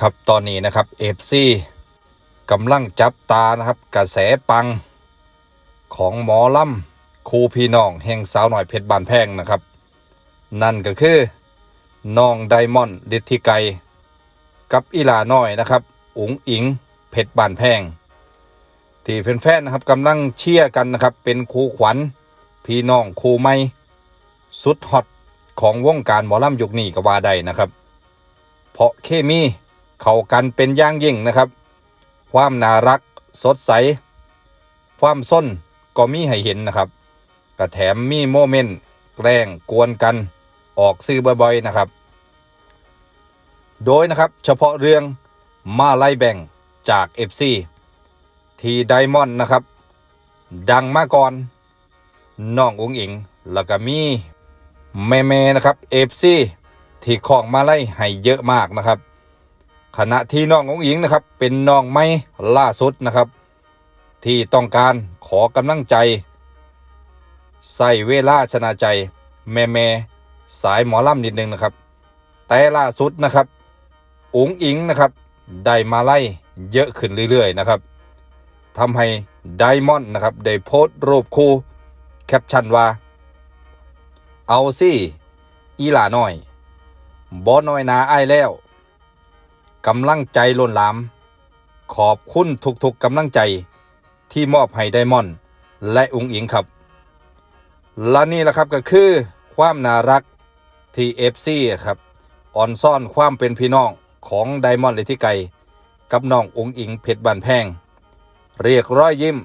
ครับตอนนี้นะครับเอฟซีกำลังจับตานะครับ กระแสปังของหมอลำครูพี่น้องแห่งสาวหน่อยเพชรบานแพงนะครับ นั่นก็คือน้องไดมอนด์ฤทธิไกรกับอีลาน้อยนะครับอุ๋งอิงเพชรบานแพง ที่แฟนๆนะครับกำลังเชียร์กันนะครับ เป็นครูขวัญพี่น้องครูไม่สุดฮอตของวงการหมอลำยุคนี้ก็ว่าได้นะครับ เพราะเคมี เข้ากันเป็นอย่างยิ่งนะครับ ความน่ารักสดใส ความส้นก็มีให้เห็นนะครับกระแถมมีโมเมนต์แกล้งกวนกันออกซื้อบ่อยๆนะครับ โดยนะครับเฉพาะเรื่องมาไล่แบ่งจาก FC ทีไดมอนด์นะครับ ดังมาก่อนน้องอุ๋งอิง แล้วก็มีแม่ๆนะครับ FC ที่ของมาไล่ให้เยอะมากนะครับ ขณะที่น้ององอิงนะครับ เป็นน้องไม่ล่าสุดนะครับ ที่ต้องการขอกำลังใจ ใส่เวลาชนะใจ แม่แม่สายหมอล่ำนิดนึงนะครับ แต่ล่าสุดนะครับองอิงนะครับ ได้มาไล่เยอะขึ้นเรื่อยๆนะครับทำให้ไดมอนด์นะครับได้โพสต์รูปคู่แคปชั่นว่า เอาสิอีหลาน้อยบอน้อยนาอ้ายแล้ว กำลังใจล้นหลาม ขอบคุณทุกๆกำลังใจที่มอบให้ไดมอนด์และอุงอิงครับ และนี่แหละครับก็คือความน่ารักที่เอฟซีครับอ่อนซ่อนความเป็นพี่น้องของไดมอนด์เลที่ไกกับน้องอุงอิงเพชรบานแพง เรียกร้อยยิ้ม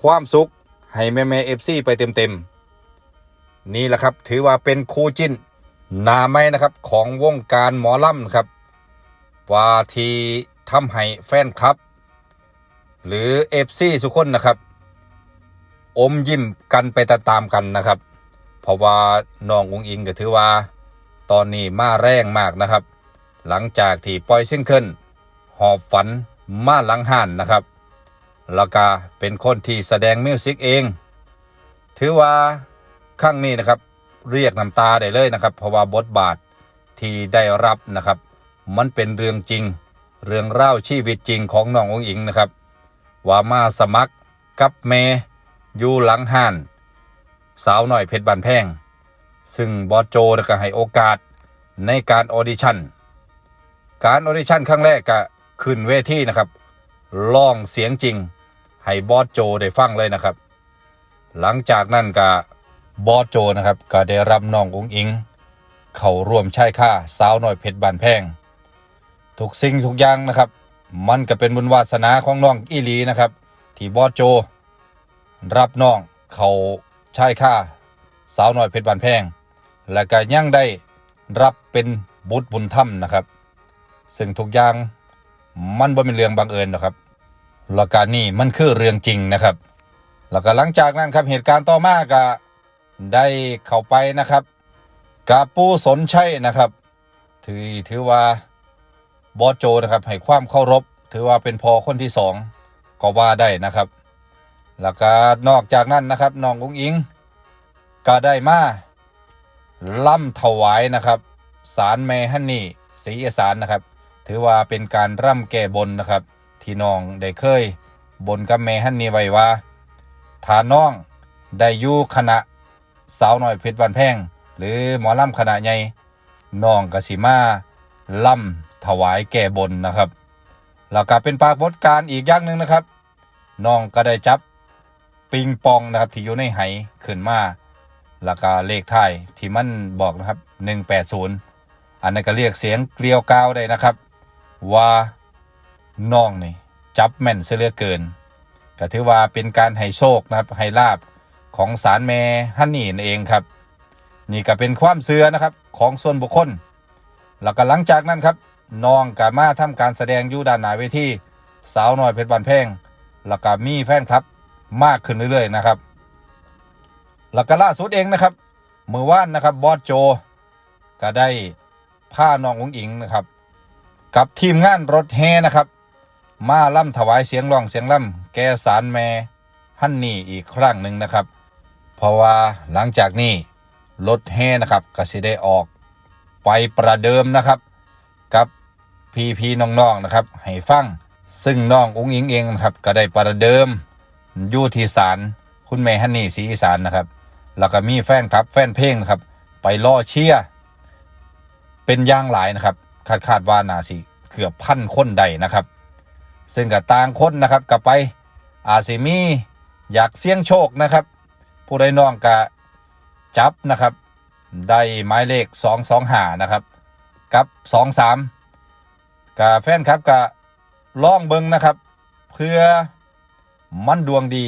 ความสุข ให้แม่แม่เอฟซีไปเต็มๆ นี่แหละครับถือว่าเป็นคู่จิ้น นาไม่นะครับของวงการหมอลำครับ ว่าที่ทำให้แฟนคลับ หรือเอฟซีสุกคนนะครับ อมยิ้มกันไปตามๆกันนะครับ เพราะว่าน้องอุงอิงก็ถือว่า ตอนนี้มาแรงมากนะครับ หลังจากที่ปล่อยซิงเกิลหอบฝันมาหลังห่านนะครับแล้วก็เป็นคนที่แสดงมิวสิกเอง ถือว่าครั้งนี้นะครับ เรียกน้ำตาได้เลยนะครับ เพราะว่าบทบาทที่ได้รับนะครับ มันเป็นเรื่องจริง เรื่องเล่าชีวิตจริงของน้ององอิงนะครับ ว่ามาสมัครกับเมอยู่หลังห้าน สาวหน่อยเพชรบานแพง ซึ่งบอสโจก็ให้โอกาสในการออดิชั่น การออดิชั่นครั้งแรกก็ขึ้นเวทีนะครับร้องเสียงจริง ให้บอสโจได้ฟังเลยนะครับ หลังจากนั้นก็บอสโจนะครับก็ได้รับน้ององอิง เข้าร่วมชายค่าสาวน้อยเพชรบานแพง ทุกสิ่งทุกอย่างนะครับ มันก็เป็นบุญวาสนาของน้องอีหลีนะครับ ที่บอสโจ รับน้องเขาชายค่า สาวน้อยเพชรบานแพง และก็ยังได้รับเป็นบุตรบุญธรรมนะครับ ซึ่งทุกอย่างมันบ่เป็นเรื่องบังเอิญนะครับแล้วการนี่มันคือเรื่องจริงนะครับ แล้วก็หลังจากนั้นครับเหตุการณ์ต่อมาก็ได้เข้าไปนะครับกาปูสนชัยนะครับถือถือว่า บอสโจนะครับให้ความเคารพถือว่าเป็นพอคนที่สองก็ว่าได้นะครับแล้วก็นอกจากนั้นนะครับน้องอุ้งอิง ก็ได้มาล่ำถวายนะครับสารแม่ฮันนี่ศรีอีสานนะครับ ถือว่าเป็นการร่ำแก้บนนะครับ ที่น้องได้เคย บนกับแม่ฮันนี่ไว้ว่าถ้าน้องได้อยู่คณะสาวน้อยเพชรวันแพงหรือหมอลำคณะใหญ่น้องกสิมา ล่ำถวายแก่บนนะครับ แล้วก็เป็นปรากฏการณ์อีกอย่างหนึ่งนะครับน้องก็ได้จับปิงปองนะครับที่อยู่ในไหขึ้นมาแล้วก็เลขท้ายที่มันบอกนะครับ 180 อันนั้นก็เรียกเสียงเกลียวกาวได้นะครับ ว่าน้องนี่จับแม่นเสือเกินก็ถือว่าเป็นการให้โชคนะครับให้ลาบของสารแม่ฮันนี่นั่นเองครับ นี่ก็เป็นความเสื่อนะครับของส่วนบุคคล แล้วก็หลังจากนั้นครับน้องกามาทำการแสดงอยู่ด้านหน้าเวทีสาวน้อยเพชรบานแพงแล้วก็มีแฟนคลับมากขึ้นเรื่อยๆนะครับแล้วก็ล่าสุดเองนะครับเมื่อวานนะครับบอสโจ ก็ได้พาน้ององอิงนะครับ กับทีมงานรถแฮนะครับ มาล่ำถวายเสียงร้องเสียงล่ำแกสารแม่ฮันนี่อีกครั้งหนึ่งนะครับ เพราะว่าหลังจากนี้รถแห่นะครับก็สิได้ออก ไปประเดิมนะครับ กับพี่พี่น้องๆนะครับ ให้ฟังซึ่งน้องอุ้งอิงเองนะครับ ก็ได้ประเดิมอยู่ที่ศาลคุณแม่ฮันนี่ศรีอีสานนะครับ แล้วก็มีแฟนครับแฟนเพลงนะครับ ไปล่อเชียร์เป็นย่างหลายนะครับ คาดคาดว่านาสิเกือบพันคนใดนะครับ ซึ่งกับต่างคนนะครับกับไปอาซิมีอยากเสี่ยงโชคนะครับ ผู้ใดน้องกะจับนะครับ ได้หมายเลขสองสองหานะครับ กับสองสามกับแฟนครับกะล่องเบิงนะครับ เพื่อมันดวงดี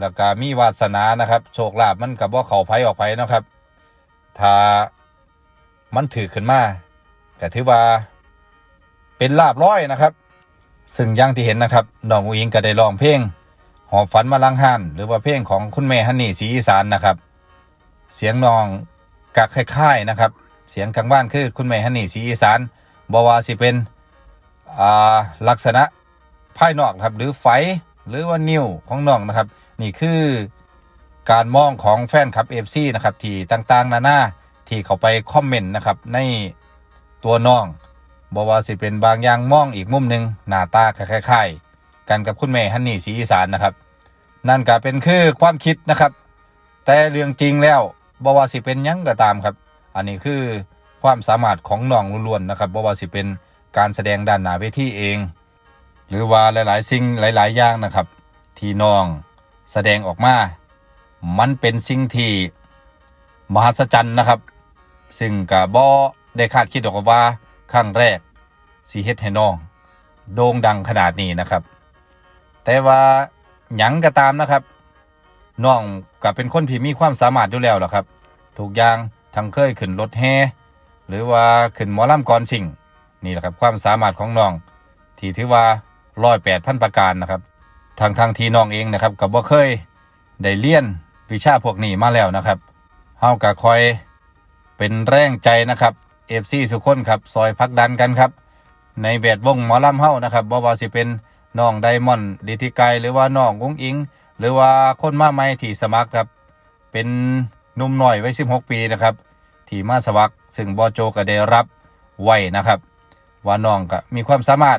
แล้วก็มีวาสนานะครับ โชคลาภมันกับว่าเขาไผออกไปนะครับ ถ้ามันถือขึ้นมาก็ถือว่าเป็นลาบร้อยนะครับ ซึ่งอย่างที่เห็นนะครับน้องอุอิงก็ได้ร้องเพลงหอบฝันมาลังหันหรือว่าเพลงของคุณแม่ฮันนี่ศรีอีสานนะครับ เสียงน้อง กะคล้ายๆนะครับ เสียงกลางบ้านคือคุณแม่ฮันนี่ศรีอีสานบว่าสิเป็นอ่าลักษณะภายนอกครับหรือไฟหรือว่านิ้วของน้องนะครับ นี่คือการมองของแฟนคลับเอฟซีนะครับที่ต่างๆ นานาที่เขาไปคอมเมนต์นะครับในตัวน้องบอกว่าสิเป็นบางอย่างมองอีกมุมหนึ่งหน้าตาคล้ายๆกันกับคุณแม่ฮันนี่ศรีอีสานนะครับ นั่นก็เป็นคือความคิดนะครับ แต่เรื่องจริงแล้ว บว่าสิเป็นยังก็ตามครับ อันนี้คือความสามารถของน้องล้วนๆนะครับบว่าสิเป็นการแสดงด้านหน้าเวทีเอง หรือว่าหลายๆสิ่งหลาย ๆ อย่างนะครับ ที่น้องแสดงออกมา มันเป็นสิ่งที่มหัศจรรย์นะครับ ซึ่งกับ่ได้คาดคิดหรอกว่าครั้งแรกสีเฮ็ดให้น้องโด่งดังขนาดนี้นะครับ แต่ว่าหยังก็ตามนะครับ น้องก็เป็นคนที่มีความสามารถอยู่แล้วล่ะครับทุกอย่างทั้งเคยขึ้นรถแห่หรือว่าขึ้นหมอลำก่อนสิ่งนี่แหละครับความสามารถของน้อง ที่ถือว่าร้อยแปดพันประการนะครับทางทางที่น้องเองนะครับกับว่าเคยได้เรียนวิชาพวกนี้มาแล้วนะครับเฮาก็คอยเป็นแรงใจนะครับเอฟซีสุขคนครับซอยพักดันกันครับในแวดวงหมอลำเฮานะครับบ่ว่าสิเป็นน้องไดมอนด์ดิทิไกหรือว่าน้องกุ้งอิง หรือว่าคนมาใหม่ที่สมัครครับ เป็นหนุ่มหน่อยไว้16 ปีนะครับที่มาสมัครซึ่งบอโจก็ได้รับไว้นะครับ ว่าน้องก็มีความสามารถ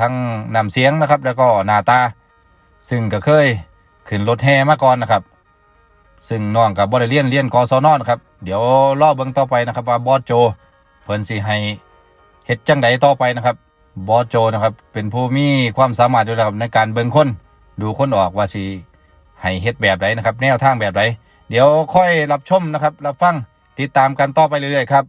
ทั้งนำเสียงนะครับ แล้วก็หน้าตา ซึ่งก็เคยขึ้นรถแห่มาก่อนนะครับ ซึ่งน้องกับบริเลียนเลียนกศนนครับ เดี๋ยวรอบเบิ่งต่อไปนะครับ ว่าบอโจเพิ่นสิให้เฮ็ดจังใดต่อไปนะครับบอโจนะครับเป็นผู้มีความสามารถอยู่แล้วครับในการเบิ่งคนดูคนออกว่าสิ ให้เฮ็ดแบบใดนะครับ แนวทางแบบใดเดี๋ยวค่อยรับชมนะครับ รับฟังติดตามกันต่อไปเรื่อยๆครับ